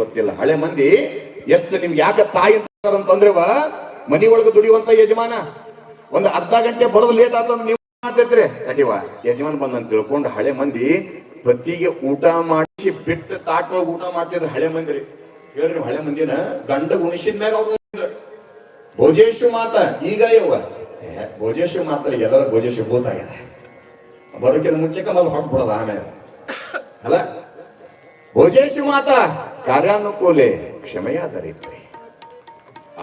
ಗೊತ್ತಿಲ್ಲ. ಹಳೆ ಮಂದಿ ಎಷ್ಟು ನಿಮ್ಗೆ ಯಾಕೆ ತಾಯಿ ಅಂತಂದ್ರೆ ಮನಿ ಒಳಗೆ ದುಡಿಯುವಂತ ಯಜಮಾನ. ಒಂದು ಅರ್ಧ ಗಂಟೆ ಬರೋದು ಲೇಟ್ ಆತಂದ್ರೆ ನೀವು ಮಾತಾಡ್ತೀರಿ. ನಡಿವ ಯಜಮಾನ್ ಬಂದಂತ ತಿಳ್ಕೊಂಡು ಹಳೆ ಮಂದಿ ಪತಿಗೆ ಊಟ ಮಾಡಿಸಿ ಬಿಟ್ಟು ತಾಟ ಊಟ ಮಾಡ್ತಿದ್ರು ಹಳೆ ಮಂದಿ ಹೇಳ್ರಿ ಹಳೆ ಮಂದಿನ ಗಂಡ ಗುಣಿಸಿದ ಮ್ಯಾಗ ಅವ್ರು. ಭೋಜೇಶು ಮಾತ, ಈಗ ಯವ್ವ. ಭೋಜೇಶು ಮಾತ ಎಲ್ಲರ ಭೋಜೇಶು ಭೂತಾಗ್ಯಾರ. ಬರೋಕಿನ ಮುಂಚೆಕ ನಾವು ಹೊಟ್ಬಿಡೋದು ಆಮೇಲೆ. ಅಲ್ಲ ಭೋಜೇಶು ಮಾತ, ಕಾರ್ಯಾನುಕೂಲೆ ಕ್ಷಮೆಯಾದರಿತ್ರಿ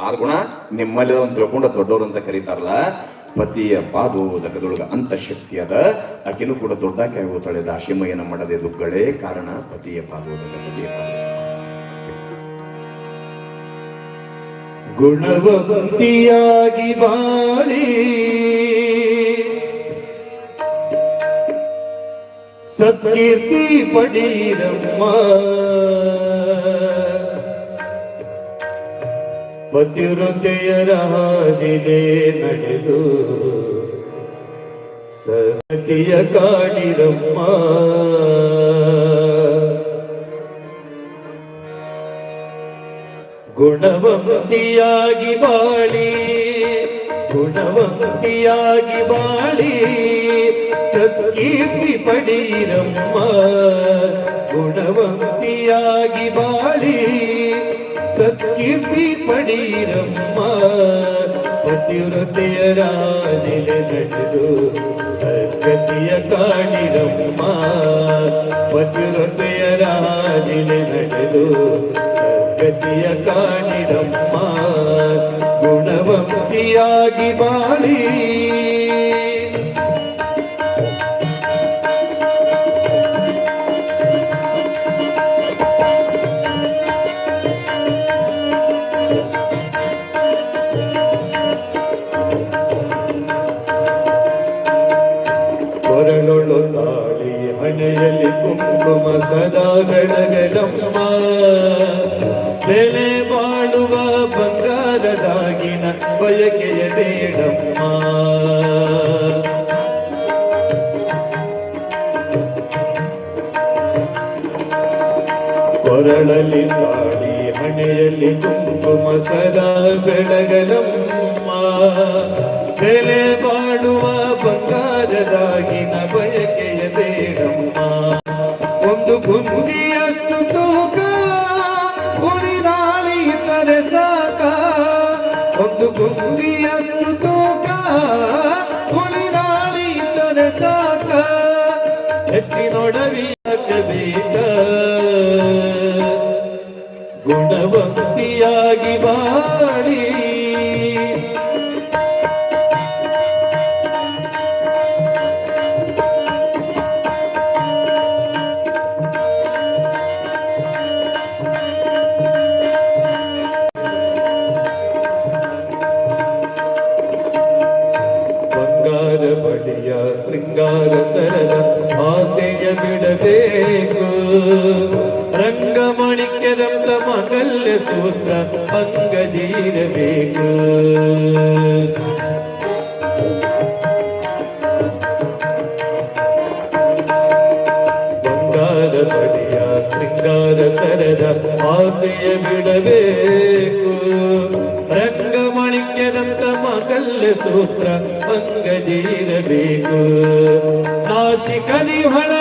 ಆರು ಗುಣ, ನಿಮ್ಮಲ್ಲಿ ಒಂದು ತಿಳ್ಕೊಂಡ ದೊಡ್ಡವರು ಅಂತ ಕರೀತಾರಲ್ಲ, ಪತಿಯ ಪಾದೋದಕದೊಳಗ ಅಂತಃಶಕ್ತಿ ಅದ ಆಕೆನೂ ಕೂಡ ದೊಡ್ಡಾಕೆ ಆಗುತ್ತಾಳೆ ದಾಶಿಮಯನ ಮಾಡದೆ ದುಗ್ಗಳೇ ಕಾರಣ ಪತಿಯ ಪಾದೋದಕ ಗುಣವಂತಿಯಾಗಿ ಬಾಳಿ. ಸತ್ಕೀರ್ತಿ ಪಡೀರಮ್ಮ. ಪತಿವೃತೆಯರ ಹಾದಿಲೆ ನಡೆದು ಸತಿಯ ಕಾಡಿರಮ್ಮ. ಗುಣವಂತಿಯಾಗಿ ಬಾಳಿ ಗುಣವಂತಿಯಾಗಿ ಬಾಳಿ, ಸತ್ಕೀರ್ತಿ ಪಡೀರಮ್ಮ. ಗುಣವಂತಿಯಾಗಿ ಬಾಳಿ, ಸತ್ಕೀರ್ತಿ ಪಡೀರಮ್ಮ. ಪತಿವ್ರತೆಯ ರಾಜಿಲೆ ನಡೆದು ಸದ್ಗತಿಯ ಕಾಣಿರಮ್ಮ. ಪತಿವ್ರತೆಯ ರಾಜಿಲೆ ನಡೆದು ಸದ್ಗತಿಯ ಕಾಣಿರಮ್ಮ. ಗುಣವಂತಿಯಾಗಿ ಬಾಳಿ. ಕೊರಳೊಳು ತಾಳಿ ಹಣೆಯಲ್ಲಿ ಕುಂಕುಮ ಸದಾ ಬೆಳಗಲಮ್ಮ. ಬೆಳೆ ಬಯಕೆಯ ಬೇಡಮ್ಮ ಕೊರಳಲ್ಲಿ ತಾಳಿ ಹಣೆಯಲ್ಲಿ ಕುಂಕುಮ ಸದಾ ಬೆಳಗಲಮ್ಮ. ಬೆಲೆ ಬಾಳುವ ಬಂಗಾರದಾಗಿನ ಬಯಕೆಯ ಬೇಡಮ್ಮ ಹೆಚ್ಚಿನೊಡವಿಯಾಗಬೇಕ ಗುಣವಂತಿಯಾಗಿ ಬಾಳಿ ಶೃಂಗಾರ ಸರದ ಆಸೆಯ ಬಿಡಬೇಕು. ರಂಗಮಣಿಕ್ಯದಂತ ಮಗಲ್ಯ ಸೂತ್ರ ಅಂಗದೀರಬೇಕು ನಾಶಿಕದಿ ಹೊಳೆಯುತ್ತಿರುವ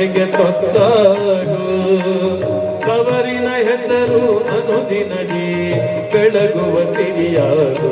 ಹತ್ಯೆಗೆ ತೊತ್ತಾರು ಕವರಿನ ಹೆಸರು ಅನುದಿನದಿ ಬೆಳಗುವ ಸಿರಿಯಾಗು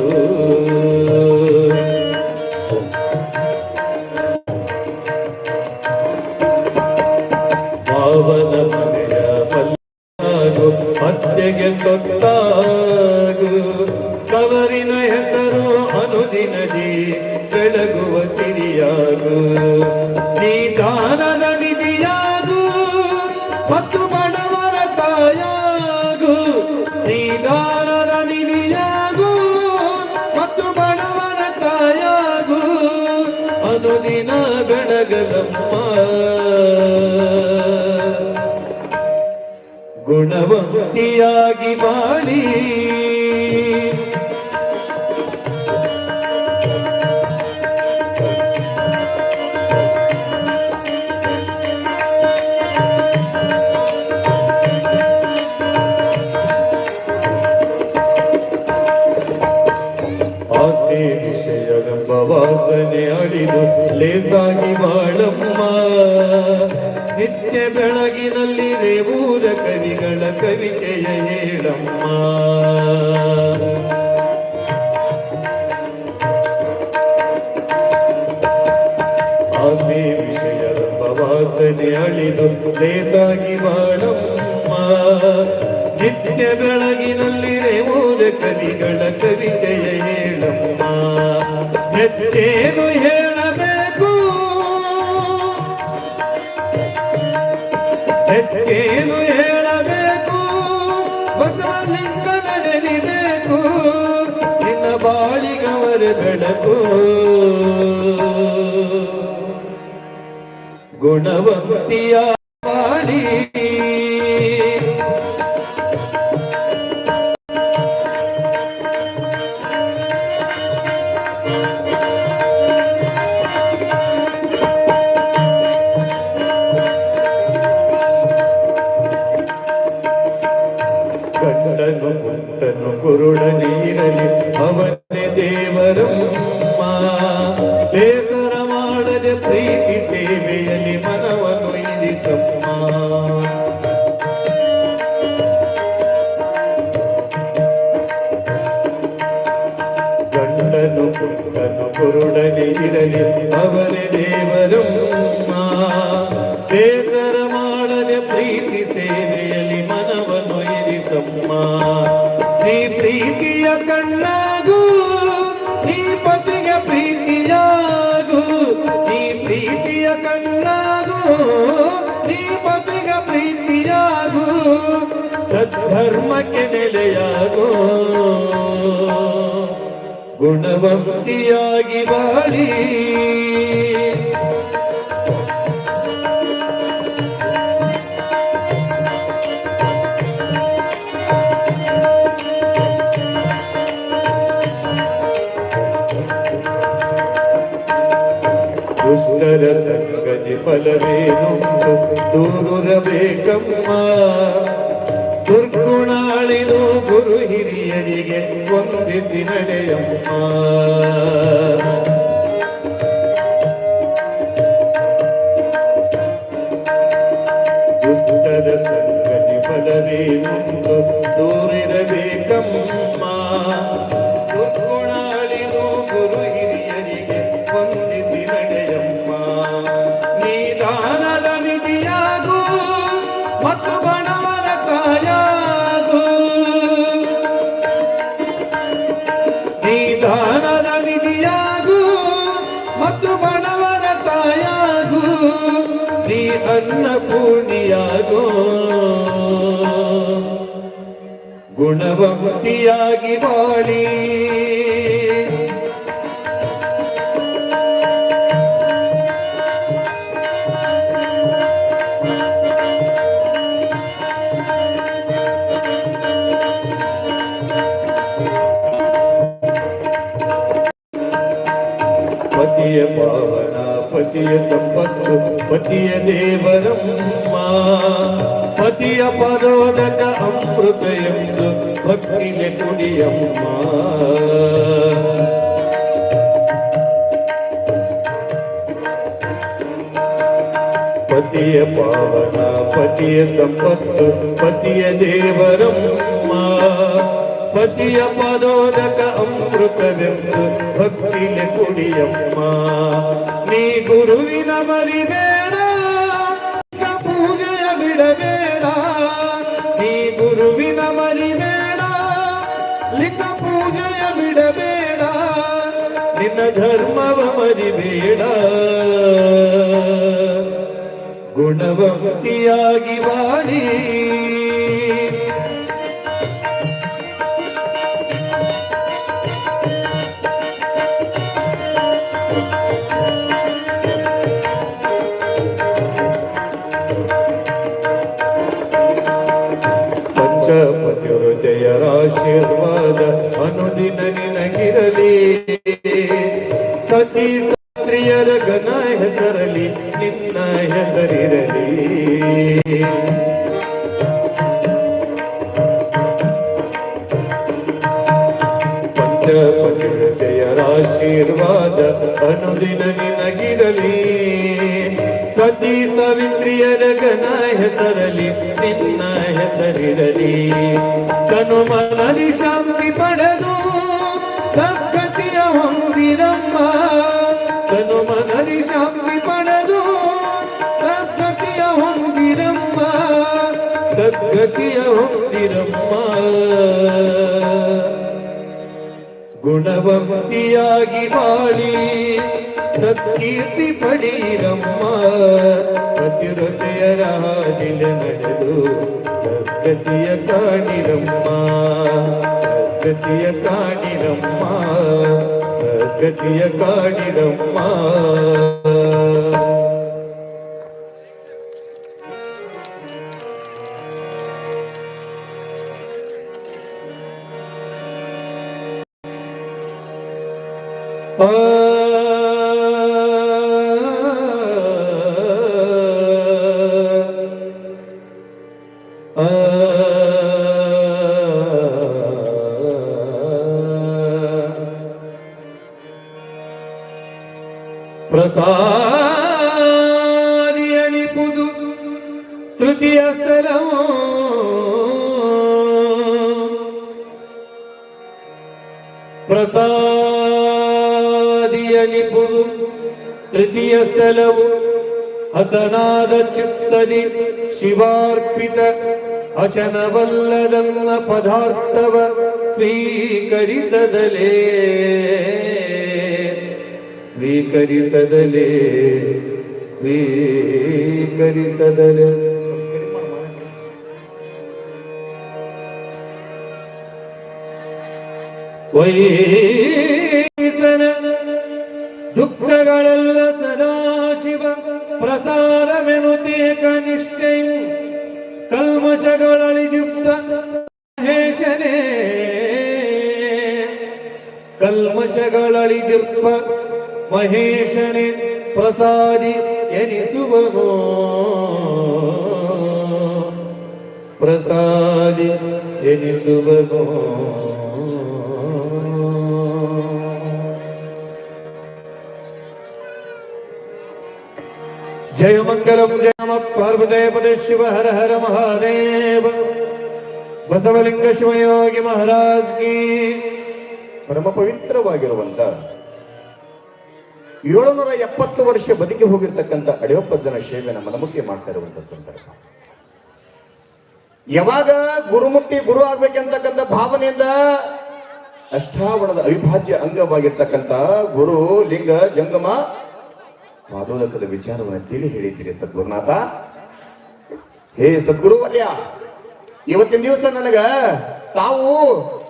ಗುಣವಂತಿಯಾಗಿ ಬಾಳಿ ಆಸೆ ವಿಷಯವೆಂಬ ವಾಸನೆ ಅಡಿದು ಲೇಸಾಗಿ ಬಾಳಮ್ಮ. ನಿತ್ಯ ಕವಿಗಳ ಕವಿತೆಯ ಹೇಳಮ್ಮ ಆಸೆ ವಿಷಯದ ಪ್ರವಾಸನೆ ಅಳಿದು ಲೇಸಾಗಿ ಬಾಳಮ್ಮ. ನಿತ್ಯ ಬೆಳಗಿನಲ್ಲಿ ಮೂಲ ಕವಿಗಳ ಕವಿತೆಯ ಹೇಳಮ್ಮ ಹೆಚ್ಚೇನು ಹೇಳಬೇಕು? ಹೆಚ್ಚೇನು ನೆನೆಬೇಕು ನಿನ್ನ ಬಾಳಿಗವರ ಬೆಳಕು. ಗುಣವಂತಿಯ ಸದ್ಧರ್ಮಕ್ಕೆ ನೆಲೆಯಾಗೋ. ಗುಣವಂತಿಯಾಗಿ ಬಾಳಿ. ದುಷ್ಟರ ಸಂಗತಿ ಫಲವೇನು? ದೂರಬೇಕಮ್ಮ ದುರ್ಗುಣಾಳಿನು ಗುರು ಹಿರಿಯರಿಗೆ ಒಂದಿಸಿ ನಡೆಯಮ್ಮ. ದುಷ್ಟರ ಸಂಗತಿ ಫಲವೇನು? ದೂರಿರಬೇಕಮ್ಮ. ದುರ್ಗುಣಾಳಿದು ನೀ ಮಿತಿಯಾಗು ಮತ್ತು ಬಣವರ ತಾಯಾಗು ನೀ ಮಿತಿಯಾಗು ಮತ್ತು ಬಣವರ ತಾಯಾಗು ನೀ ಅನ್ನಪೂರ್ಣಿಯಾಗೋ. ಗುಣವಂತಿಯಾಗಿ ಬಾಳಿ. ಪತಿಯ ಪಾವನ ಪತಿಯ ಸಂಪತ್ತು ಪತಿಯ ದೇವರಮ್ಮ ಪತಿಯ ಪರೋದಕ ಅಮೃತ ಎಂದು ಭಕ್ತಿಗೆ ಕುಡಿಯಮ್ಮ ಪತಿಯ ಪಾವನ ಪತಿಯ ಸಂಪತ್ತು ಪತಿಯ ದೇವರಮ್ಮ ಪತಿಯ ಪದೋದಕ ಅಮೃತವೆಂದು ಭಕ್ತಿಲೆ ಕುಡಿಯಮ್ಮ. ನೀ ಗುರುವಿನ ಮರಿಬೇಡ ಪೂಜೆಯ ಬಿಡಬೇಡ. ನೀ ಗುರುವಿನ ಮರಿಬೇಡ ಲಿಂಗ ಪೂಜೆಯ ಬಿಡಬೇಡ. ನಿನ್ನ ಧರ್ಮವ ಮರಿಬೇಡ. ಗುಣವಂತಿಯಾಗಿ ಬಾಳಿ. ನಿನಗಿರಲಿ ಸತಿ ಸತ್ರಿಯರ ಘನ ಹೆಸರಲಿ ನಿನ್ನ ಹೆಸರಿರಲಿ. ಆಶೀರ್ವಾದ ಅನುದಿನ ನಿನಗಿರಲಿ. ಸತಿ ಸಾವಿತ್ರಿಯರ ಗನ ಹೆಸರಲಿ ನಿನ್ನ ಹೆಸರಿರಲಿ. ತನು ಮನದಿ ಶಾಂತಿ ಪಡೆದು ಶಾಂತಿ ಪಡೆದು ಸದ್ಗತಿಯ ಹೊಂದಿರಮ್ಮ ಸದ್ಗತಿಯ ಹೊಂದಿರಮ್ಮ. ಗುಣವಂತಿಯಾಗಿ ಬಾಳಿ ಸತ್ಕೀರ್ತಿ ಪಡೀರಮ್ಮ ಪ್ರತಿಹೃದಯರ ಹಾದಿಲ ನಡೆದು ಸದ್ಗತಿಯ ಕಾಣಿರಮ್ಮ ಸದ್ಗತಿಯ ಕಾಣಿರಮ್ಮ. ಸದ್ಗತಿಯ ಕಾಣಿರಮ್ಮ ಶಿವಾರ್ಪಿತ ಅಶನವಲ್ಲದನ್ನ ಪದಾರ್ಥವ ಸ್ವೀಕರಿಸದಲೇ ಸ್ವೀಕರಿಸದಲೇ ಸ್ವೀಕರಿಸದಲೇ ವೈಸನ ದುಃಖಗಳೆಲ್ಲ ಸದಾಶಿವ ಪ್ರಸಾರವೆನುತೆ ಕನಿಷ್ಠೆ ಕಲ್ಮಶಗಳಳಿದುತ್ತ ಮಹೇಶನೇ. ಕಲ್ಮಶಗಳಳಿದಿರ್ಪ ಮಹೇಶನೇ ಪ್ರಸಾದಿ ಎನಿಸುವನು. ಪ್ರಸಾದಿ ಎನಿಸುವನು. ಜಯಮಂಗಲಂ ಜಯ ಪದೇ ಶಿವ, ಹರ ಹರ ಮಹಾದೇವ. ಬಸವಲಿಂಗ ಶಿವಯೋಗಿ ಮಹಾರಾಜ್ ಕಿ. ಪರಮ ಪವಿತ್ರವಾಗಿರುವಂತ ಏಳುನೂರ ಎಪ್ಪತ್ತು ವರ್ಷ ಬದುಕಿ ಹೋಗಿರ್ತಕ್ಕಂಥ ಸೇವೆ ನಮ್ಮ ಮನಮುಖಿ ಮಾಡ್ತಾ ಇರುವಂತ ಸಂದರ್ಭ. ಯಾವಾಗ ಗುರುಮುಟ್ಟಿ ಗುರು ಆಗ್ಬೇಕಂತಕ್ಕಂಥ ಭಾವನೆಯಿಂದ ಅಷ್ಟಾವಣದ ಅವಿಭಾಜ್ಯ ಅಂಗವಾಗಿರ್ತಕ್ಕಂಥ ಗುರು, ಲಿಂಗ, ಜಂಗಮ ಪಾದೋದಕದ ವಿಚಾರವನ್ನು ತಿಳಿ ಹೇಳಿದ್ದೀರಿ ಸದ್ಗುರುನಾಥ. ಹೇ ಸದ್ಗುರುವರ್ಯ, ಇವತ್ತಿನ ದಿವಸ ನನಗ ತಾವು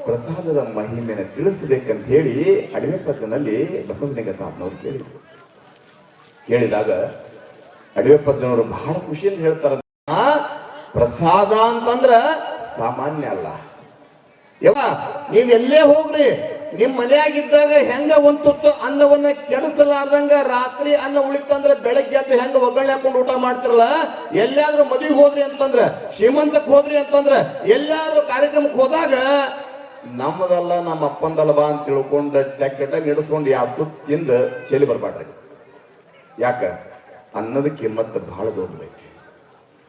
ಪ್ರಸಾದದ ಮಹಿಮೆಯನ್ನು ತಿಳಿಸಬೇಕಂತ ಹೇಳಿ ಅಡಿಮೆ ಪತ್ರನಲ್ಲಿ ಬಸವಲಿಂಗ ತಾತನವ್ರು ಕೇಳಿದ್ರು. ಕೇಳಿದಾಗ ಅಡಿವೆ ಪತ್ರನವರು ಬಹಳ ಖುಷಿಯಿಂದ ಹೇಳ್ತಾರ ಪ್ರಸಾದ ಅಂತಂದ್ರ ಸಾಮಾನ್ಯ ಅಲ್ಲ. ಯವ ನೀವೆಲ್ಲೇ ಹೋಗ್ರಿ ನಿಮ್ ಮನೆಯಾಗಿದ್ದಾಗ ಹೆಂಗ ಒಂದ್ ತುತ್ತು ಅನ್ನವನ್ನ ಕೆಡಿಸಲಾರ್ದಂಗ ರಾತ್ರಿ ಅನ್ನ ಉಳಿತಂದ್ರೆ ಬೆಳಗ್ಗೆ ಎದ್ದು ಹೆಂಗ ಒಗ್ಗರಣೆ ಹಾಕೊಂಡು ಊಟ ಮಾಡ್ತಿರಲ್ಲ? ಎಲ್ಲಾದ್ರೂ ಮದುವೆ ಹೋದ್ರಿ ಅಂತಂದ್ರ ಶ್ರೀಮಂತಕ್ಕೆ ಹೋದ್ರಿ ಅಂತಂದ್ರ ಎಲ್ಲಾದ್ರೂ ಕಾರ್ಯಕ್ರಮಕ್ಕೆ ಹೋದಾಗ ನಮ್ಮದಲ್ಲ ನಮ್ಮ ಅಪ್ಪಂದಲ್ಲ ಬಾ ಅಂತ ತಿಳ್ಕೊಂಡ ತೆಗ್ಗಟ ನಡೆಸ್ಕೊಂಡು ಯಾವ ತುತ್ತು ತಿಂದ ಚೆಲಿ ಬರ್ಬಾಡ್ರಿ ಯಾಕ? ಅನ್ನದ ಕಿಮ್ಮತ್ತು ಬಹಳ ದೊಡ್ಡದೈತಿ.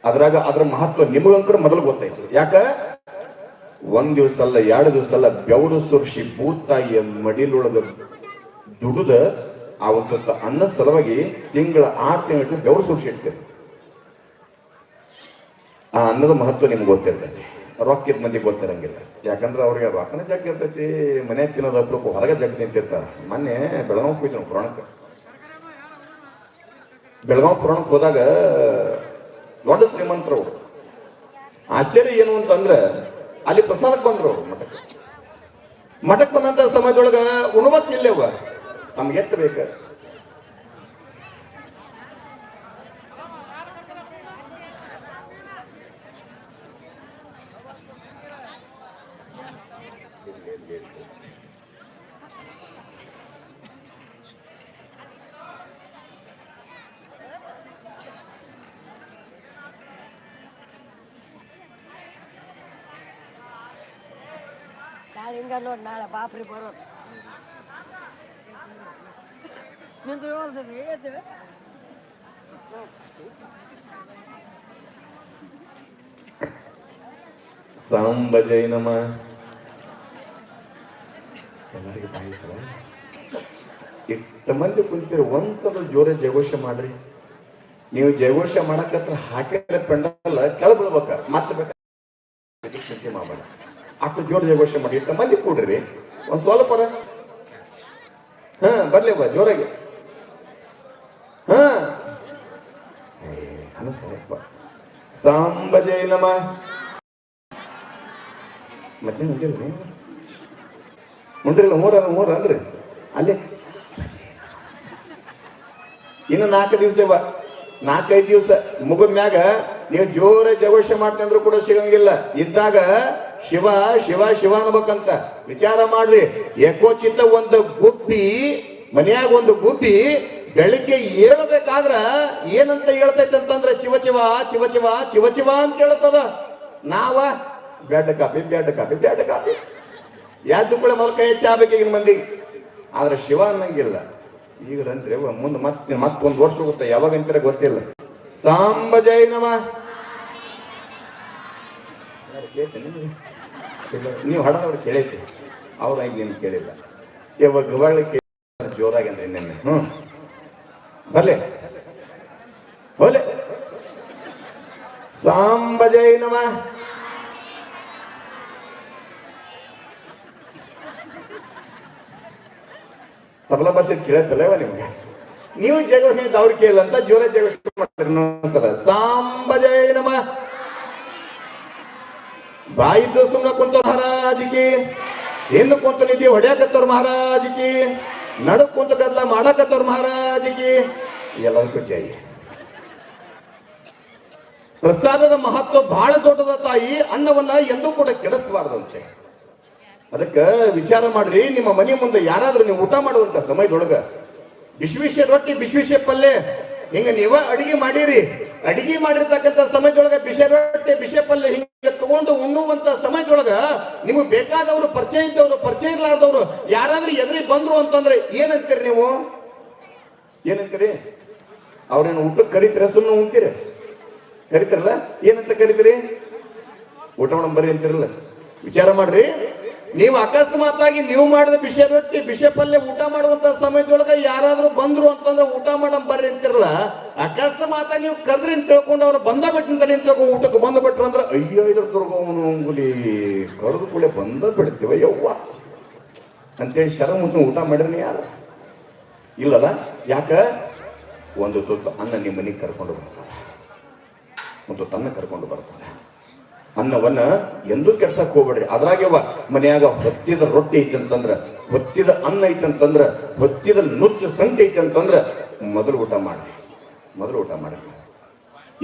ಅದ್ರಾಗ ಅದ್ರ ಮಹತ್ವ ನಿಮಗಂಕರ ಮೊದಲು ಗೊತ್ತೈತಿ ಯಾಕ? ಒಂದ್ ದಿವಸ ಅಲ್ಲ ಎರಡು ದಿವಸ ಅಲ್ಲ ಬೆವರು ಸುರ್ಷಿ ಭೂತಾಯಿಯ ಮಡಿಲೊಳಗ ದುಡಿದ ಆ ಒಂದು ಅನ್ನ ಸಲುವಾಗಿ ತಿಂಗಳ ಆರು ತಿಂಗಳ ಬೆವರು ಸುರ್ಷಿ ಇಡ್ತೇವೆ ಆ ಅನ್ನದ ಮಹತ್ವ ನಿಮ್ಗೆ ಗೊತ್ತಿರ್ತೈತಿ. ರೊಕ್ಕಿದ ಮಂದಿ ಗೊತ್ತಿರಂಗಿಲ್ಲ. ಯಾಕಂದ್ರೆ ಅವ್ರಿಗೆ ರೊಕ್ಕನ ಜಗ್ ಇರ್ತೈತಿ, ಮನೆ ತಿನ್ನೋದು ಅಪ್ರೂಪ, ಹೊರಗೆ ಜಗ್ ನಿಂತಿರ್ತಾರ. ಮೊನ್ನೆ ಬೆಳಗಾವ್ ಹೋಗಿದ್ವಿ ಪುರಾಣಕ್ಕೆ. ಬೆಳಗಾವ್ ಪುರಾಣಕ್ಕೆ ಹೋದಾಗ ದೊಡ್ಡ ಶ್ರೀಮಂತರವರು ಆಶ್ಚರ್ಯ ಏನು ಅಂತಂದ್ರೆ ಅಲ್ಲಿ ಪ್ರಸಾದಕ್ಕೆ ಬಂದ್ರು. ಅವ್ರು ಮಠಕ್ಕೆ. ಮಠಕ್ಕೆ ಬಂದಂತ ಸಮಾಜ ಒಳಗ ಉಣವತ್ ಇಲ್ಲೇವ ನಮ್ಗೆ ಎತ್ತ ಬೇಕ ನಾಳೆ ಹಿಂಗ ನೋಡಿ, ನಾಳೆ ಬಾಪ್ರಿ ಬರೋದು ನಿಂದ್ರೆ ಹೋಗ್ತದೆ ಹೇಳ್ತೀವಿ ಸಾಂಬ ಮಂದಿ ಕುಂತೀರಿ ಒಂದ್ಸಲ ಜೋರ ಜಯಘೋಷ ಮಾಡ್ರಿ. ನೀವು ಜಯಘೋಷ ಮಾಡಕತ್ರ ಹಾಕಿದ್ರೆ ಪೆಂಡಲ್ಲ ಕೆಳ ಬೀಳ್ಬೇಕ, ಮತ್ತೆ ಬೇಕ ಅಷ್ಟು ಜೋರ ಘೋಷಣೆ ಮಾಡಿ ಮಂದಿ ಕೂಡ್ರಿ. ಒಂದ್ ಸ್ವಲ್ಪ ಹಾ, ಬರ್ಲಿ ಬಾ ಜೋರಾಗಿ. ಹಾ. ಸಾಂಬ ನಮ. ಮತ್ತೆ ಮುಂದಿಲ್ರಿ ಮುಂದಿಲ್ಲ ಮೂರ ಮೂರ ಅಂದ್ರಿ. ಅಲ್ಲಿ. ಇನ್ನು ನಾಲ್ಕು ದಿವಸ ಬಾ ನಾಲ್ಕೈದು ದಿವಸ ಮುಗಿದ ಮ್ಯಾಗ ನೀವು ಜೋರ ಜಗೋಷ ಮಾಡ್ತಂದ್ರು ಕೂಡ ಸಿಗಂಗಿಲ್ಲ. ಇದ್ದಾಗ ಶಿವ ಶಿವ ಶಿವ ಅನ್ಬೇಕಂತ ವಿಚಾರ ಮಾಡ್ರಿ. ಏಕೋಚಿತ ಒಂದು ಗುಬ್ಬಿ, ಮನೆಯಾಗ ಒಂದು ಗುಬ್ಬಿ ಬೆಳಿಗ್ಗೆ ಏಳಬೇಕಾದ್ರ ಏನಂತ ಹೇಳ್ತೈತೆ ಅಂತಂದ್ರೆ ಶಿವ ಚಿವ ಶಿವ ಚಿವ ಚಿವ ಚಿವ ಅಂತ ಹೇಳ್ತದ ನಾವ bed coffee bed coffee bed coffee ಯಾವ್ದು ಕೂಡ ಮಲ್ಕ ಕೈ ಆಗ್ಬೇಕು ಈಗಿನ ಮಂದಿ. ಆದ್ರೆ ಶಿವ ಅನ್ನಂಗಿಲ್ಲ. ಈಗ ರನ್ರಿ ಮುಂದೆ ಮತ್ತೆ ಮತ್ತೊಂದು ವರ್ಷ ಹೋಗುತ್ತೆ ಯಾವಾಗ ಅಂತೀರ ಗೊತ್ತಿಲ್ಲ. ಸಾಂಬ ಜೈ ನಮ ನೀವು ಹಡದವ್ರು ಕೇಳೈತಿ ಅವ್ರ ಹಂಗೆ ಏನು ಕೇಳಿಲ್ಲ. ಇವಾಗ ಗವಾಳಿ ಕೇಳಿ ಜೋರಾಗಿ ಅಂದ್ರೆ ನಿನ್ನೆ ಹ್ಞೂ ಬರ್ಲೆ. ಹೋಲೆ ಸಾಂಬ ಜೈ ನಮ. ತಬಲಾ ಭಾಷೆ ಕೇಳತ್ತಲ್ಲವ ನಿಮ್ಗೆ? ನೀವು ಜಯಘೋಷಣೆ ಅವ್ರು ಕೇಳಂತ ಜೋರ ಜಯಘೋಷಣೆ ಮಾಡ್ತಾರೆ ಇನ್ನೊಂದ್ಸಲ. ಸಾಂಬ ಜಯ ನಮ. ಬಾಯಿದ್ದು ಸುಮ್ಮನೆ ಕುಂತ ಮಹಾರಾಜಿಗೆ ಹಿಂದ ಕುಂತ ನಿಧಿ ಹೊಡ್ಯಾಕತ್ತವ್ರ ಮಹಾರಾಜಿಗೆ ನಡು ಕುಂತ ಗದ್ಲ ಮಾಡಾಕತ್ತವ್ರ ಮಹಾರಾಜಿಗೆ ಖುಷಿ ಜೈ ಪ್ರಸಾದದ ಮಹತ್ವ ಬಹಳ ದೊಡ್ಡದ ತಾಯಿ ಅನ್ನವನ್ನ ಎಂದೂ ಕೂಡ ಕೆಡಿಸಬಾರ್ದಂತೆ. ಅದಕ್ಕೆ ವಿಚಾರ ಮಾಡ್ರಿ, ನಿಮ್ಮ ಮನೆ ಮುಂದೆ ಯಾರಾದ್ರೂ ನೀವು ಊಟ ಮಾಡುವಂತ ಸಮಯದೊಳಗ ಬಿಸಿ ರೊಟ್ಟಿ ಬಿಸಿ ಪಲ್ಯ ಹಿಂಗ ನೀವ ಅಡಿಗೆ ಮಾಡಿರಿ. ಅಡಿಗೆ ಮಾಡಿರ್ತಕ್ಕಂಥ ಸಮಯದೊಳಗೆ ಬಿಷೆ ರೊಟ್ಟಿ ಬಿಷೆ ಪಲ್ಯ ಹಿಂಗೆ ತಗೊಂಡು ಉಣ್ಣುವಂತ ಸಮಯದೊಳಗ ನಿಮಗೆ ಬೇಕಾದವರು ಪರಿಚಯ ಇದ್ದವರು, ಪರಿಚಯ ಇರ್ಲಾರ್ದವ್ರು ಯಾರಾದ್ರೂ ಎದುರಿ ಬಂದ್ರು ಅಂತಂದ್ರೆ ಏನಂತೀರಿ ನೀವು? ಏನಂತೀರಿ? ಅವ್ರೇನು ಊಟಕ್ಕೆ ಕರಿತೀರ? ಸುಮ್ಮನೆ ಉಣ್ತೀರಿ? ಕರಿತಿರಲ್ಲ? ಏನಂತ ಕರಿತೀರಿ? ಊಟ ಮಾಡೋಣ ಬರ್ರಿ ಅಂತಿರಲ್ಲ? ವಿಚಾರ ಮಾಡ್ರಿ. ನೀವು ಅಕಸ್ಮಾತಾಗಿ ನೀವು ಮಾಡಿದ ಬಿಷೆ ರೊಟ್ಟಿ ಬಿಷೆ ಪಲ್ಯ ಊಟ ಮಾಡುವಂತ ಸಮಯದೊಳಗೆ ಯಾರಾದ್ರೂ ಬಂದ್ರು ಅಂತಂದ್ರೆ ಊಟ ಮಾಡಂ ಬರ್ರಿ ಅಂತಿರಲ್ಲ. ಅಕಸ್ಮಾತಾಗಿ ನೀವು ಕರ್ದ್ರಿ ಅಂತ ತಿಳ್ಕೊಂಡು ಅವ್ರು ಬಂದ ಬಿಟ್ಟಿನ ತಡಿ ಅಂತ ಊಟಕ್ಕೆ ಬಂದ ಬಿಟ್ರು ಅಂದ್ರೆ, ಅಯ್ಯೋ ಇದ್ರ ದುರ್ಗವನು ಅಂಗುಲಿ, ಕರೆದು ಕೂಡ ಬಂದ ಬಿಡ್ತೀವ ಯವ್ವ. ಅಂತೇಳಿ ಶರ ಮುಂಚೆ ಊಟ ಮಾಡಿರಿ ಯಾರು? ಇಲ್ಲಲ್ಲ? ಯಾಕ? ಒಂದು ತುತ್ತು ಅನ್ನ ನಿಮ್ಮ ಮನೆಗೆ ಕರ್ಕೊಂಡು ಬರ್ತಾರೆ ಒಂದು ತನ್ನ ಕರ್ಕೊಂಡು ಬರ್ತಾರೆ ಅನ್ನವನ್ನ ಎಂದೂ ಕೆಡ್ಸಕ್ ಹೋಗ್ಬೇಡ್ರಿ. ಅದ್ರಾಗ್ಯವ ಮನ್ಯಾಗ ಹೊತ್ತಿದ ರೊಟ್ಟಿ ಐತಿ ಅಂತಂದ್ರ, ಹೊತ್ತಿದ ಅನ್ನ ಐತಿ ಅಂತಂದ್ರ, ಹೊತ್ತಿದ ನುಚ್ಚು ಸಂತೆ ಐತಿ ಅಂತಂದ್ರ ಮೊದಲು ಊಟ ಮಾಡ್ರಿ. ಮೊದಲು ಊಟ ಮಾಡ್ರಿ.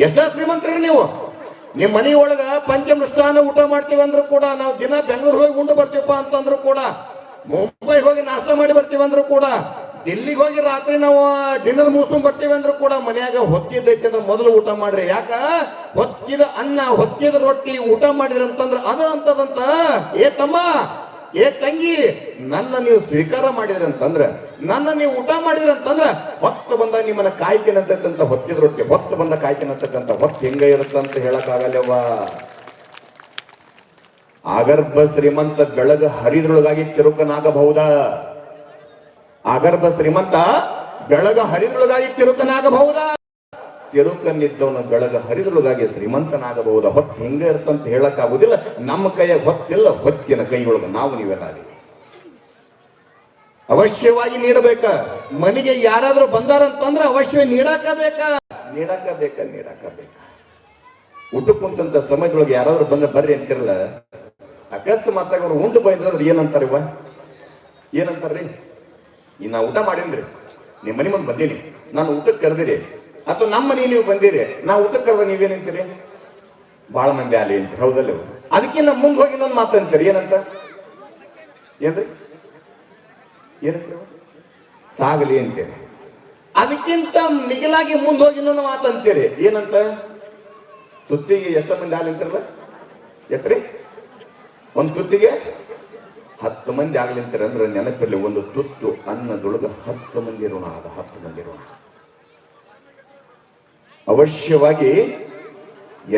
ಎಷ್ಟ ಶ್ರೀಮಂತರಿ ನೀವು. ನಿಮ್ಮ ಮನೆಯೊಳಗ ಪಂಚಮೃಷ್ಟಾನ ಊಟ ಮಾಡ್ತೀವಿ ಅಂದ್ರೂ ಕೂಡ, ನಾವು ದಿನ ಬೆಂಗಳೂರು ಹೋಗಿ ಉಂಡು ಬರ್ತೀವಪ್ಪ ಅಂತಂದ್ರು ಕೂಡ, ಮುಂಬೈ ಹೋಗಿ ನಾಷ್ಟ ಮಾಡಿ ಬರ್ತೀವಿ ಅಂದ್ರೂ ಕೂಡ ದಿಲ್ಲಿಗೆ ಹೋಗಿ ರಾತ್ರಿ ನಾವು ಡಿನ್ನರ್ ಮುಗಿಸ್ಕೊಂಡ್ ಬರ್ತೀವಿ ಅಂದ್ರೂ ಕೂಡ ಮನ್ಯಾಗ ಹೊತ್ತಿದ್ದೈತಿ ಅಂದ್ರೆ ಮೊದಲು ಊಟ ಮಾಡ್ರಿ. ಯಾಕ? ಹೊತ್ತಿದ ಅನ್ನ, ಹೊತ್ತಿದ ರೊಟ್ಟಿ ಊಟ ಮಾಡಿದ್ರಿ ಅಂತಂದ್ರೆ ಅದ ಅಂತದಂತ. ಏ ತಮ್ಮ, ಏ ತಂಗಿ, ನನ್ನ ನೀವು ಸ್ವೀಕಾರ ಮಾಡಿದ್ರಿ ಅಂತಂದ್ರೆ, ನನ್ನ ನೀವು ಊಟ ಮಾಡಿದ್ರಿ ಅಂತಂದ್ರೆ ಹೊತ್ತು ಬಂದ ನಿಮ್ಮನ್ನ ಕಾಯ್ತೀನಿ ಅಂತಕ್ಕಂಥ ಹೊತ್ತಿದ ರೊಟ್ಟಿ, ಹೊತ್ತು ಬಂದ ಕಾಯ್ತೀನಿ ಅಂತಕ್ಕಂಥ ಹೊತ್ತು ಹೆಂಗ ಇರುತ್ತಂತ ಹೇಳಕ್ಕಾಗಲ್ಲವ್ವ? ಆಗರ್ಭ ಶ್ರೀಮಂತ ಬೆಳಗ ಹರಿದ್ರೊಳಗಾಗಿ ತಿರುಕನಾಗಬಹುದ ಆಗರ್ಭ ಶ್ರೀಮಂತ ಬೆಳಗ ಹರಿದೊಳಗಾಗಿ ತಿರುಕನಾಗಬಹುದ? ತಿರುಕನ್ನಿದ್ದವನು ಬೆಳಗ ಹರಿದೊಳಗಾಗಿ ಶ್ರೀಮಂತನಾಗಬಹುದ? ಹೊತ್ತು ಹೆಂಗ ಇರ್ತಂತ ಹೇಳಕ್ಕಾಗುದಿಲ್ಲ. ನಮ್ಮ ಕೈಯ ಹೊತ್ತಿಲ್ಲ, ಹೊತ್ತಿನ ಕೈಯೊಳಗ ನಾವು ನೀವೆಲ್ಲ. ಅವಶ್ಯವಾಗಿ ನೀಡಬೇಕ. ಮನೆಗೆ ಯಾರಾದ್ರೂ ಬಂದಾರಂತಂದ್ರೆ ಅವಶ್ಯ ನೀಡಾಕ ಬೇಕ ನೀಡಾಕ ಬೇಕ ನೀಡಾಕ ಬೇಕ ಸಮಯದೊಳಗೆ ಯಾರಾದ್ರೂ ಬಂದ್ರೆ ಬರ್ರಿ ಅಂತಿರಲ್ಲ. ಅಕಸ್ಮಾತ್ತಾಗ ಅವ್ರು ಉಂಟು ಬಂದ್ರೆ ಏನಂತಾರಿವ? ಏನಂತಾರ್ರಿ? ಈ ನಾ ಊಟ ಮಾಡಿನ್ರಿ ನಿಮ್ಮ ಮನೆ ಮುಂದೆ ಬಂದೀನಿ. ನಾನು ಊಟಕ್ಕೆ ಕರೆದಿರಿ ಅಥವಾ ನಮ್ಮ ಮನೆ ನೀವು ಬಂದಿರಿ. ನಾ ಊಟಕ್ಕೆ ಕರೆದ ನೀವೇನಂತೀರಿ ಭಾಳ ಮಂದಿ ಆಲಿ ಅಂತ ಹೌದಲ್ಲ ಅದಕ್ಕಿಂತ ಮುಂದೆ ಹೋಗಿ ಮಾತು ಅಂತೀರಿ. ಏನಂತ? ಏನ್ರಿ? ಏನಂತ ಸಾಗಲಿ ಅಂತೀರಿ. ಅದಕ್ಕಿಂತ ಮಿಗಿಲಾಗಿ ಮುಂದೆ ಹೋಗಿ ಮಾತು ಅಂತೀರಿ. ಏನಂತ? ಸುತ್ತಿಗೆ ಎಷ್ಟೋ ಮಂದಿ ಆಲಿ ಅಂತಿರಲ್ಲ? ಎತ್ರಿ? ಒಂದು ತುತ್ತಿಗೆ ಹತ್ತು ಮಂದಿ ಆಗ್ಲಿಂತಾರೆ ಅಂದ್ರೆ ನೆನಪಿರಲಿ, ಒಂದು ತುತ್ತು ಅನ್ನದೊಳಗ ಹತ್ತು ಮಂದಿ ಋಣ ಅದ ಹತ್ತು ಮಂದಿ ಋಣ ಅವಶ್ಯವಾಗಿ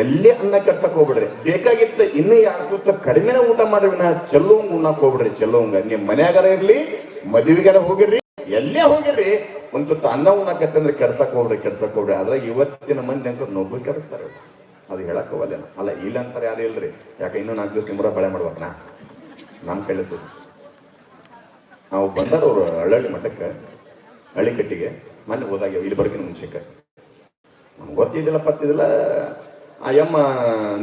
ಎಲ್ಲಿ ಅನ್ನ ಕೆಡ್ಸಕ್ ಹೋಗ್ಬಿಡ್ರಿ. ಬೇಕಾಗಿತ್ತ ಇನ್ನು ಯಾರ ತುತ್ತ ಕಡಿಮೆನ ಊಟ ಮಾಡ್ರಿ ನಾ ಚೆಲ್ಲೋಂಗ್ ಉಣ್ಣಕ್ ಹೋಗ್ಬಿಡ್ರಿ ಚೆಲ್ಲೋಂಗ ನಿಮ್ ಮನ್ಯಾಗಾರ ಇರ್ಲಿ, ಮದುವೆಗಾರ ಹೋಗಿರ್ರಿ, ಎಲ್ಲೇ ಹೋಗಿರ್ರಿ, ಒಂದ್ ತುತ್ತ ಅನ್ನ ಉಣ್ಣಕತ್ತಂದ್ರೆ ಕೆಡ್ಸಕ್ ಹೋಗ್ರಿ ಕೆಡ್ಸಕ್ ಹೋಗ್ರಿ ಆದ್ರೆ ಇವತ್ತಿನ ಮಂದಿ ಅಂತ ನೋವು ಕೆಡಿಸ್ತಾರೆ ಅದು ಹೇಳಕ್ ಹೋಗಲ್ಲ ಅಲ್ಲ, ಇಲ್ಲ ಅಂತಾರೆ ಯಾರು ಇಲ್ರಿ. ಯಾಕೆ, ಇನ್ನೂ ನಾಲ್ಕು ದಿವಸ ನಿಮ್ರ ಬಳೆ ಮಾಡ್ಬೇಕ ನಮ್ಮ ಕಳಿಸೋದು ನಾವು ಬಂದಾಗ ಅವರು ಹಳ್ಳಹಳ್ಳಿ ಮಠಕ್ಕೆ, ಹಳ್ಳಿ ಕಟ್ಟಿಗೆ, ಮೊನ್ನೆ ಹೋದಾಗ ಇಲ್ಲಿ ಬರ್ಕಿನ ಮುಂಚೆಕ್ಕೆ ನಮ್ಗೆ ಗೊತ್ತಿದ್ದಿಲ್ಲ. ಪತ್ತಿದ್ದಿಲ್ಲ ಆ ಯಮ್ಮ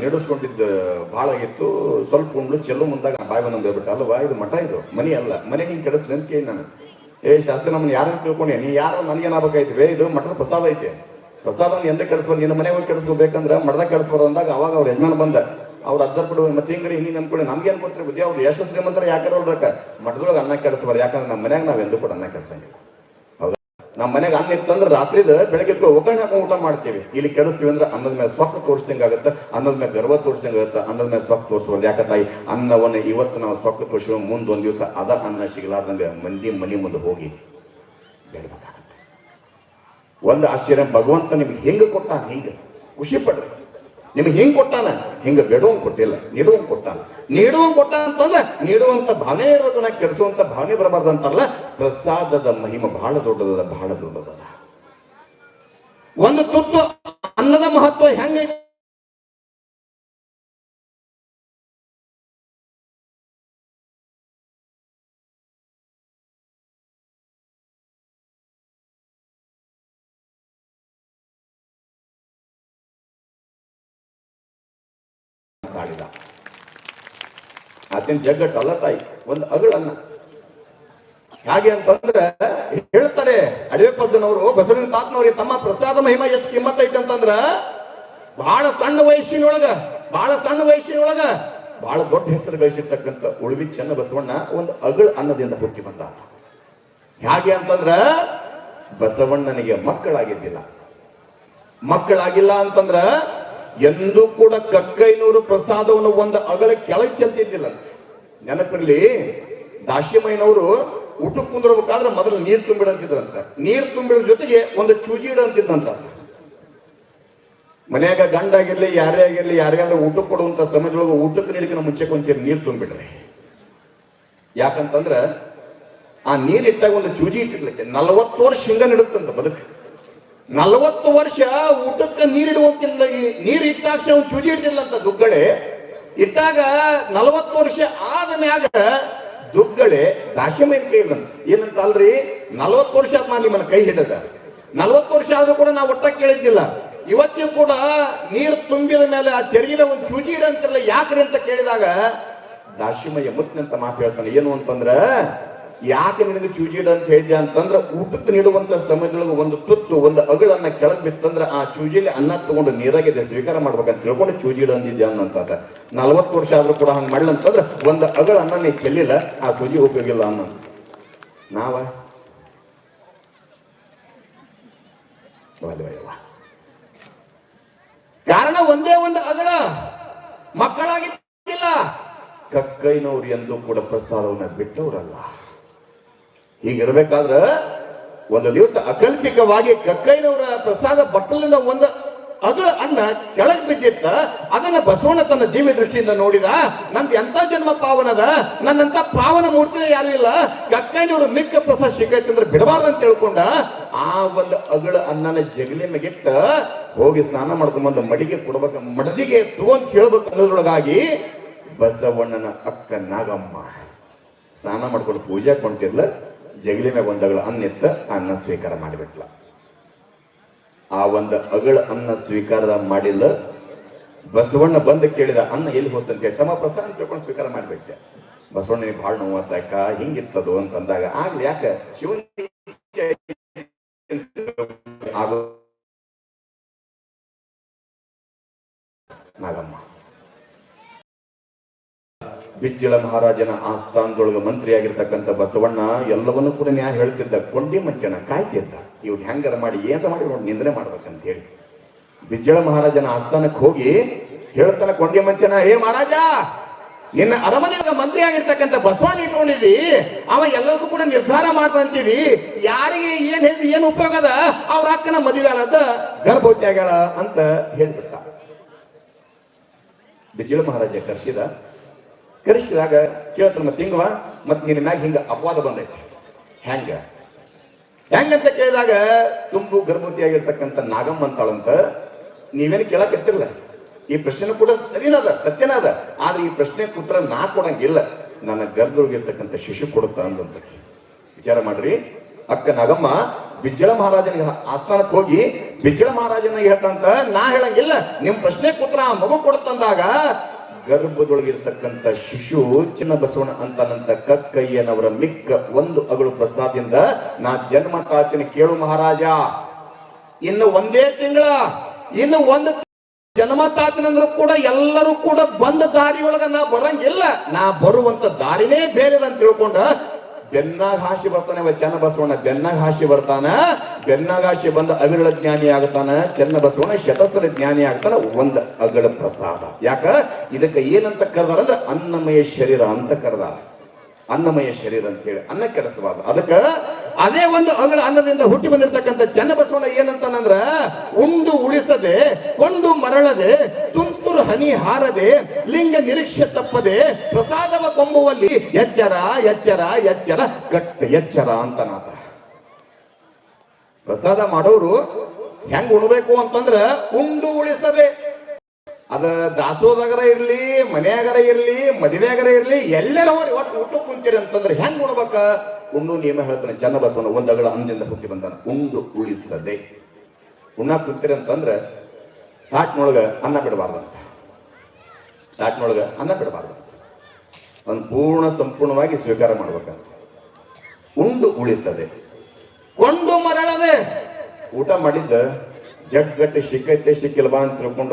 ನಡೆಸ್ಕೊಂಡಿದ್ದು ಭಾಳ ಆಗಿತ್ತು. ಸ್ವಲ್ಪ ಉಂಡು ಚೆಲ್ಲು ಮುಂದಾಗ ಬಾಯಿ ಬಂದು ಹೇಳ್ಬಿಟ್ಟು ಅಲ್ವಾ ಇದು ಮಠ ಇದು, ಮನೆ ಅಲ್ಲ. ಮನೆ ಹಿಂಗೆ ಕೆಡಿಸ್ಲಿ ಅಂತ ಕೇಳಿ ನಾನು. ಏ, ಶಾಸ್ತ್ರ, ನಮ್ಮನ್ನ ಯಾರನ್ನು ತಿಳ್ಕೊಂಡೆ? ನೀ ಯಾರು ನನಗೇನಾಗಬೇಕಾಯ್ತು? ಇದು ಮಠದ ಪ್ರಸಾದ ಐತೆ. ಪ್ರಸಾದವನ್ನು ಎಂತ ಕೆಡಿಸ್ಬೋದು ನಿನ್ನ ಮನೆ ಹೋಗಿ ಕೆಡಿಸ್ಕೋಬೇಕಂದ್ರೆ ಮಠದಾಗ ಕೆಡಿಸ್ಬೋದು ಅಂದಾಗ ಅವಾಗ ಅವ್ರ ಯಜಮಾನ ಬಂದ. ಅವ್ರ ಅಜ್ಜರ್ ಕೊಡುವ ಮತ್ತೆ ಹಿಂಗ್ರಿ, ಹಿಂಗೆ ನಮ್ಕೊಳ್ಳಿ ನಮ್ಗೆ ಏನು ಗೊತ್ತಿರ ಬುದ್ಧಿ ಅವ್ರು ಎಷ್ಟು ಶ್ರೀಮಂತರ ಯಾಕೆ ಅವ್ರಕ್ಕ ಮಠದೊಳಗೆ ಅನ್ನ ಕೆಡಿಸ್ಬಾರ್ದು. ಯಾಕಂದ್ರೆ ನಮ್ಮ ಮನ್ಯಾಗ ನಾವು ಎಂದೂ ಕೂಡ ಅನ್ನ ಕೆಡಿಸಂಗಿಲ್ಲ. ಹೌದಾ? ನಮ್ಮ ಮನೆಗೆ ಅನ್ನ ಇತ್ತಂದ್ರೆ ರಾತ್ರಿದ ಬೆಳಗ್ಗೆ ಒಗ್ಗರಣೆ ಹಾಕೊಂಡು ಊಟ ಮಾಡ್ತೀವಿ. ಇಲ್ಲಿ ಕೆಡಿಸ್ತೀವಿ ಅಂದ್ರೆ ಅನ್ನದ ಮೇಲೆ ಸ್ವಕ್ ತೋರಿಸ್ದಂಗೆ ಆಗುತ್ತೆ, ಅನ್ನದ ಮೇಲೆ ಗರ್ವ ತೋರಿಸ್ದಂಗೆ ಆಗುತ್ತೆ, ಅನ್ನದ ಮೇಲೆ ಸ್ವಕ್ ತೋರಿಸ್ಬೋದು ಯಾಕೆ ತಾಯಿ? ಅನ್ನವನ್ನು ಇವತ್ತು ನಾವು ಸ್ವಕ್ ತೋರಿಸುವ, ಮುಂದೆ ಒಂದು ದಿವಸ ಅದ ಅನ್ನ ಸಿಗಲಾರ್ದಂಗೆ ಮಂದಿ ಮನೆ ಮುಂದೆ ಹೋಗಿ ಒಂದು ಆಶ್ಚರ್ಯ, ಭಗವಂತ ನಿಮ್ಗೆ ಹೆಂಗೆ ಕೊಟ್ಟ ಹಿಂಗೆ? ಖುಷಿ ಪಡ್ರಿ. ನಿಮ್ಗೆ ಹಿಂಗೆ ಕೊಟ್ಟಾನ? ಹಿಂಗೆ ಬೇಡುವಂಗೆ ಕೊಟ್ಟಿಲ್ಲ. ನೀಡುವಂಗೆ ಕೊಟ್ಟಾನ. ನೀಡುವಂಗೆ ಕೊಟ್ಟ ಅಂತಂದ್ರೆ ನೀಡುವಂಥ ಭಾವನೆ ಇರೋದನ್ನ ಕೆಡಿಸುವಂಥ ಭಾವನೆ ಬರಬಾರ್ದು ಅಂತಾರಲ್ಲ? ಪ್ರಸಾದದ ಮಹಿಮ ಬಹಳ ದೊಡ್ಡದದ ಬಹಳ ದೊಡ್ಡದದ. ಒಂದು ತುತ್ತು ಅನ್ನದ ಮಹತ್ವ ಹೆಂಗೈತೆ ಆತನ ಜಗ್ಗಟ್ಟು ಅಲ್ಲ ತಾಯಿ ಒಂದು ಅಗಳನ್ನ ಹಾಗೆ ಅಂತಂದ್ರೆ ಹೇಳ್ತಾರೆ ಅಡವೆಪ್ಪಜ್ಜನವರು ಬಸವನ ತಾತನವ್ರಿಗೆ ತಮ್ಮ ಪ್ರಸಾದ ಮಹಿಮ ಎಷ್ಟು ಕಿಮ್ಮತ್ ಐತೆ ಅಂತಂದ್ರ ಬಹಳ ಸಣ್ಣ ವಯಸ್ಸಿನೊಳಗ ಬಹಳ ಸಣ್ಣ ವಯಸ್ಸಿನೊಳಗ ಬಹಳ ದೊಡ್ಡ ಹೆಸರು ಗಳಿಸಿರ್ತಕ್ಕಂಥ ಉಳುವಿ ಚೆನ್ನ ಬಸವಣ್ಣ ಒಂದು ಅಗಳ ಅನ್ನದಿಂದ ಹುಟ್ಟಿ ಬಂದ ಹೇಗೆ ಅಂತಂದ್ರ, ಬಸವಣ್ಣನಿಗೆ ಮಕ್ಕಳಾಗಿದ್ದಿಲ್ಲ. ಮಕ್ಕಳಾಗಿಲ್ಲ ಅಂತಂದ್ರ, ಎಂದೂ ಕೂಡ ಕಕ್ಕೈನೂರು ಪ್ರಸಾದವನ್ನು ಒಂದು ಅಗಳ ಕೆಳಗೆ ಚೆಲ್ತಿದ್ದಿಲ್ಲಂತೆ. ನೆನಪಿರ್ಲಿ ದಾಶಿಮಯ್ಯನವರು ಊಟಕ್ಕೆ ಕುಂದಿರ್ಬೇಕಾದ್ರೆ ಮೊದಲು ನೀರು ತುಂಬಿಡಂತಿದ್ರಂತ. ನೀರು ತುಂಬಿಡ ಜೊತೆಗೆ ಒಂದು ಚೂಜಿ ಇಡಂತಿದ್ದಂತ ಮನ್ಯಾಗ ಗಂಡ ಆಗಿರ್ಲಿ, ಯಾರೇ ಆಗಿರ್ಲಿ, ಯಾರಿಗಾದ್ರೂ ಊಟಕ್ಕೆ ಕೊಡುವಂತ ಸಮಯದೊಳಗೆ ಊಟಕ್ಕೆ ನೀಡಿಕೆ ಮುಂಚೆ ಕೊಂಚ ನೀರು ತುಂಬಿಡ್ರಿ. ಯಾಕಂತಂದ್ರ ಆ ನೀರಿಟ್ಟಾಗ ಒಂದು ಚೂಜಿ ಇಟ್ಟಿರ್ಲಿಕ್ಕೆ ನಲವತ್ತು ವರ್ಷ ಹಿಂಗ ನಿಡುತ್ತಂತ ಬದುಕು. ನಲವತ್ತು ವರ್ಷ ಊಟಕ್ಕೆ ನೀರಿಡುವಂತಿಲ್ಲ ನೀರು ಇಟ್ಟಾಕ್ಷ ಚೂಜಿ ಇಡ್ತಿಲ್ಲ ಅಂತ ದುಗ್ಗಳೆ. ಇಟ್ಟಾಗ ನಲವತ್ತು ವರ್ಷ ಆದ ಮ್ಯಾಗ ದುಗ್ಗಳೆ ದಾಶಿಮೈನ ಕೈ ಏನಂತ ಅಲ್ರಿ ನಲವತ್ತು ವರ್ಷ ನಾ ನಿಮ್ಮನ್ನ ಕೈ ಹಿಡದ. ನಲವತ್ತು ವರ್ಷ ಆದ್ರೂ ಕೂಡ ನಾವು ಒಟ್ಟ ಕೇಳಿದ್ದಿಲ್ಲ. ಇವತ್ತಿಗೂ ಕೂಡ ನೀರು ತುಂಬಿದ ಮೇಲೆ ಆ ಚರ್ಗಿನ ಒಂದು ಚೂಜಿ ಇಡಂತಿರಲ್ಲ ಯಾಕ್ರಿ ಅಂತ ಕೇಳಿದಾಗ ದಾಶಿಮಯ್ಯ ಮುತ್ತಿನಂತ ಮಾತು ಹೇಳ್ತಾನೆ, ಏನು ಅಂತಂದ್ರ ಯಾಕೆ ನಿನಗೆ ಚೂಜಿಡ ಅಂತ ಹೇಳಿದ್ದೆ ಅಂತಂದ್ರೆ ಊಟಕ್ಕೆ ನೀಡುವಂತ ಸಮಯದೊಳಗೆ ಒಂದು ತುತ್ತು, ಒಂದು ಅಗಳನ್ನ ಕೆಳಗೆ ಬಿತ್ತಂದ್ರೆ ಆ ಚೂಜಿಲಿ ಅನ್ನ ತಗೊಂಡು ನೀರಾಗಿದೆ ಸ್ವೀಕಾರ ಮಾಡ್ಬೇಕಂತ ತಿಳ್ಕೊಂಡು ಚೂಜಿಡ ಅಂದಿದ್ದೆ ಅನ್ನಂತ ನಲವತ್ತು ವರ್ಷ ಆದ್ರೂ ಕೂಡ ಹಂಗೆ ಮಾಡ್ಲ ಅಂತಂದ್ರೆ ಒಂದು ಅಗಳ ಅನ್ನ ನೀ ಚೆಲ್ಲಿಲ್ಲ, ಆ ಸೂಜಿ ಉಪಯೋಗಿಲ್ಲ ಅನ್ನ ನಾವ. ಕಾರಣ ಒಂದೇ ಒಂದು ಅಗಳ ಮಕ್ಕಳಾಗಿಲ್ಲ ಕಕ್ಕೈನವ್ರು ಎಂದು ಕೂಡ ಪ್ರಸಾದವನ್ನ ಬಿಟ್ಟವರಲ್ಲ. ಹೀಗಿರ್ಬೇಕಾದ್ರ ಒಂದು ದಿವಸ ಅಕಲ್ಪಿಕವಾಗಿ ಕಕ್ಕೈನವರ ಪ್ರಸಾದ ಬಟ್ಟಲಿಂದ ಒಂದು ಅಗಳ ಅನ್ನ ಕೆಳಗ್ ಬಿದ್ದಿತ್ತ, ಅದನ್ನ ಬಸವಣ್ಣ ತನ್ನ ದಿವ್ಯ ದೃಷ್ಟಿಯಿಂದ ನೋಡಿದ, ನಂದು ಎಂತ ಜನ್ಮ ಪಾವನದ ನನ್ನಂತ ಪಾವನ ಮೂರ್ತಿನೇ ಯಾರು ಇಲ್ಲ ಕಕ್ಕೈನವರು ಮಿಕ್ಕ ಪ್ರಸಾದ ಸಿಕ್ಕೈತಿ ಅಂದ್ರೆ ಬಿಡಬಾರ್ದು ಅಂತ ತಿಳ್ಕೊಂಡ, ಆ ಒಂದು ಅಗಳ ಅನ್ನನ ಜಗಲಿ ಮೆಗಿಟ್ಟ ಹೋಗಿ ಸ್ನಾನ ಮಾಡ್ಕೊಂಡ್ ಬಂದು ಮಡಿಗೆ ಕೊಡ್ಬೇಕ, ಮಡದಿಗೆ ತಗೊಂತ ಹೇಳ್ಬೇಕು ಅನ್ನೋದ್ರೊಳಗಾಗಿ ಬಸವಣ್ಣನ ಅಕ್ಕ ನಾಗಮ್ಮ ಸ್ನಾನ ಮಾಡ್ಕೊಂಡು ಪೂಜೆ ಕೊಂಟಿರ್ಲ ಜಗಲಿ ಮ್ಯಾಗ ಒಂದು ಅಗಳ ಅನ್ನ ಇತ್ತ ಅನ್ನ ಸ್ವೀಕಾರ ಮಾಡಿಬಿಟ್ಲ. ಆ ಒಂದು ಅಗಳ ಅನ್ನ ಸ್ವೀಕಾರ ಮಾಡಿಲ್ಲ. ಬಸವಣ್ಣ ಬಂದು ಕೇಳಿದ ಅನ್ನ ಎಲ್ಲಿ ಹೋತಂತ ತಮ್ಮ ಪ್ರಸಾದ ಅಂತ ತಿಳ್ಕೊಂಡು ಸ್ವೀಕಾರ ಮಾಡ್ಬಿಟ್ಟೆ. ಬಸವಣ್ಣ ಭಾಳ ನೋವತ್ತಾಕ ಹಿಂಗಿತ್ತದು ಅಂತಂದಾಗ ಆಗ್ಲಿ ಯಾಕ? ಶಿವನ್ ನಾಗಮ್ಮ. ಬಿಜ್ಜಳ ಮಹಾರಾಜನ ಆಸ್ಥಾನದೊಳಗ ಮಂತ್ರಿಯಾಗಿರ್ತಕ್ಕಂಥ ಬಸವಣ್ಣ ಎಲ್ಲವನ್ನೂ ಕೂಡ ನ್ಯಾಯ ಹೇಳ್ತಿದ್ದ, ಕೊಂಡಿ ಮಚ್ಚನ ಕಾಯ್ತಿದ್ದ. ಇವ್ರು ಹೆಂಗಾರ ಮಾಡಿ, ಏನಾರ ಮಾಡಿ ನೋಡಿ ನಿಂದನೆ ಮಾಡ್ಬೇಕಂತ ಹೇಳಿ. ಬಿಜ್ಜಳ ಮಹಾರಾಜನ ಆಸ್ಥಾನಕ್ಕೆ ಹೋಗಿ ಹೇಳ್ತಾನೆ, ಕೊಂಡಿ ಮಂಚನ ಏ ಮಹಾರಾಜ, ನಿನ್ನ ಅರಮನೆಯಾಗ ಮಂತ್ರಿ ಆಗಿರ್ತಕ್ಕಂಥ ಬಸವಣ್ಣ ಇಟ್ಕೊಂಡಿದ್ವಿ ಅವ ಎಲ್ಲದಕ್ಕೂ ಕೂಡ ನಿರ್ಧಾರ ಮಾಡ್ತಂತೀವಿ ಯಾರಿಗೆ ಏನ್ ಹೇಳಿ, ಏನ್ ಉಪಯೋಗ ಅದ, ಅವ್ರ ಅಕ್ಕನ ಮದುವೆ ಅಂತ ಗರ್ಭವತಿ ಆಗ್ಯಾಳ ಅಂತ ಹೇಳ್ಬಿಟ್ಟ. ಬಿಜ್ಜಳ ಮಹಾರಾಜ ಕರ್ಸಿದ ಕರೆಸಿದಾಗ ಕೇಳ್ತಾನ ಮತ್ತೆ ಹಿಂಗವ ಮತ್ತೆ ನಿನ್ನ ಮ್ಯಾಗ ಹಿಂಗ ಅಪವಾದ ಬಂದೈತಿ. ಹೆಂಗ? ಹೆಂಗಂತ ಕೇಳಿದಾಗ, ತುಂಬು ಗರ್ಭವತಿ ಆಗಿರ್ತಕ್ಕಂಥ ನಾಗಮ್ಮ ಅಂತಾಳಂತ, ನೀವೇನು ಕೇಳಕತ್ತಿರಲ್ಲ ಈ ಪ್ರಶ್ನೆ ಕೂಡ ಸರಿನದ, ಸತ್ಯನಾದ. ಆದ್ರೆ ಈ ಪ್ರಶ್ನೆ ಉತ್ತರ ನಾ ಕೊಡಂಗಿಲ್ಲ. ನನ್ನ ಗರ್ಭದೊಳಗಿರ್ತಕ್ಕಂಥ ಶಿಶು ಕೊಡುತ್ತ ಅಂದಂತ. ವಿಚಾರ ಮಾಡ್ರಿ. ಅಕ್ಕ ನಾಗಮ್ಮ, ಬಿಜ್ಜಳ ಮಹಾರಾಜನಿಗೆ ಆಸ್ಥಾನಕ್ಕೆ ಹೋಗಿ ಬಿಜ್ಜಳ ಮಹಾರಾಜನ ಹೇಳ್ತಂತ, ನಾ ಹೇಳಂಗಿಲ್ಲ. ನಿಮ್ ಪ್ರಶ್ನೆ ಕೂತ್ರ ಆ ಮಗು ಕೊಡುತ್ತಂದಾಗ ಗರ್ಭದೊಳಗಿರ್ತಕ್ಕಂಥ ಶಿಶು ಚಿನ್ನ ಬಸವಣ್ಣ ಅಂತನಂತ ಕಕ್ಕಯ್ಯನವರ ಮಿಕ್ಕ ಒಂದು ಅಗಳು ಪ್ರಸಾದಿಂದ ನಾ ಜನ್ಮ ತಾಳ್ತೀನಿ ಕೇಳು ಮಹಾರಾಜ. ಇನ್ನು ಒಂದೇ ತಿಂಗಳ, ಇನ್ನು ಒಂದು ಜನ್ಮ ತಾತನಂದ್ರು ಕೂಡ ಎಲ್ಲರೂ ಕೂಡ ಬಂದ ದಾರಿಯೊಳಗ ನಾ ಬರಂಗಿಲ್ಲ. ನಾ ಬರುವಂತ ದಾರಿನೇ ಬೇರೆದ ಅಂತ ತಿಳ್ಕೊಂಡ ಬೆನ್ನಾಗ ಹಾಸಿ ಬರ್ತಾನೆ ಚೆನ್ನ ಬಸವಣ್ಣ ಬೆನ್ನಾಗ ಹಾಸಿ ಬರ್ತಾನ. ಬೆನ್ನಾಗ ಹಾಸಿ ಬಂದ ಅವಿರಳ ಜ್ಞಾನಿ ಆಗ್ತಾನ ಚೆನ್ನ ಬಸವಣ್ಣ ಶತಸ್ತ್ರ ಜ್ಞಾನಿ ಆಗ್ತಾನ ಒಂದ್ ಅಗಳ ಪ್ರಸಾದ. ಯಾಕ? ಇದಕ್ಕೆ ಏನಂತ ಕರೆದಾರ? ಅಂದ್ರೆ ಅನ್ನಮಯ ಶರೀರ ಅಂತ ಕರೆದಾರ. ಅನ್ನಮಯ ಶರೀರ ಅಂತ ಹೇಳಿ ಅನ್ನ ಕೆಡಿಸಬಾರ್ದು. ಅದಕ್ಕ ಅದೇ ಒಂದು ಅಗಳ ಅನ್ನದಿಂದ ಹುಟ್ಟಿ ಬಂದಿರತಕ್ಕಂಥ ಚನ್ನಬಸವಣ್ಣ ಏನಂತಾನಂದ್ರ ಉಂಡು ಉಳಿಸದೆ ಕೊಂಡು ಮರಳದೆ, ತುಂತುರು ಹನಿ ಹಾರದೆ, ಲಿಂಗ ನಿರೀಕ್ಷೆ ತಪ್ಪದೆ, ಪ್ರಸಾದವ ಕೊಂಬುವಲ್ಲಿ ಎಚ್ಚರ ಎಚ್ಚರ ಎಚ್ಚರ ಕಟ್ಟ ಎಚ್ಚರ ಅಂತನಾದ. ಪ್ರಸಾದ ಮಾಡೋರು ಹೆಂಗ್ ಉಣಬೇಕು ಅಂತಂದ್ರ ಉಂಡು ಉಳಿಸದೆ ಅದ ದಾಸೋದಾಗರ ಇರ್ಲಿ, ಮನೆಯಾಗರ ಇರ್ಲಿ, ಮದುವೆಯಾಗರ ಇರ್ಲಿ ಎಲ್ಲರ ಹೋಗಿ ಒಟ್ಟು ಊಟ ಕುಂತೀರಿ ಅಂತಂದ್ರೆ ಹೆಂಗ್ ಉಣ್ಬೇಕ ಉಣ್ಣು ನಿಯಮ ಹೇಳ್ತಾನೆ ಚೆನ್ನ ಬಸವನ ಒಂದಗಳ ಅಂದಿಂದ ಹುಟ್ಟಿ ಬಂದಾನ. ಉಂಡು ಉಳಿಸದೆ. ಉಣ್ಣ ಕುಂತೀರಿ ಅಂತಂದ್ರೆ ತಾಟ್ನೊಳಗ ಅನ್ನ ಬಿಡಬಾರ್ದಂತ. ತಾಟ್ನೊಳಗ ಅನ್ನ ಬಿಡಬಾರ್ದಂತ. ಒಂದು ಪೂರ್ಣ ಸಂಪೂರ್ಣವಾಗಿ ಸ್ವೀಕಾರ ಮಾಡ್ಬೇಕಂತ ಉಂಡು ಉಳಿಸದೆ. ಕೊಂಡು ಮರಳದೆ. ಊಟ ಮಾಡಿದ್ದ, ಜಗ್ಗಟ್ಟೆ ಸಿಕ್ಕೈತೆ ಸಿಕ್ಕಿಲ್ವಾ ಅಂತ ತಿಳ್ಕೊಂಡ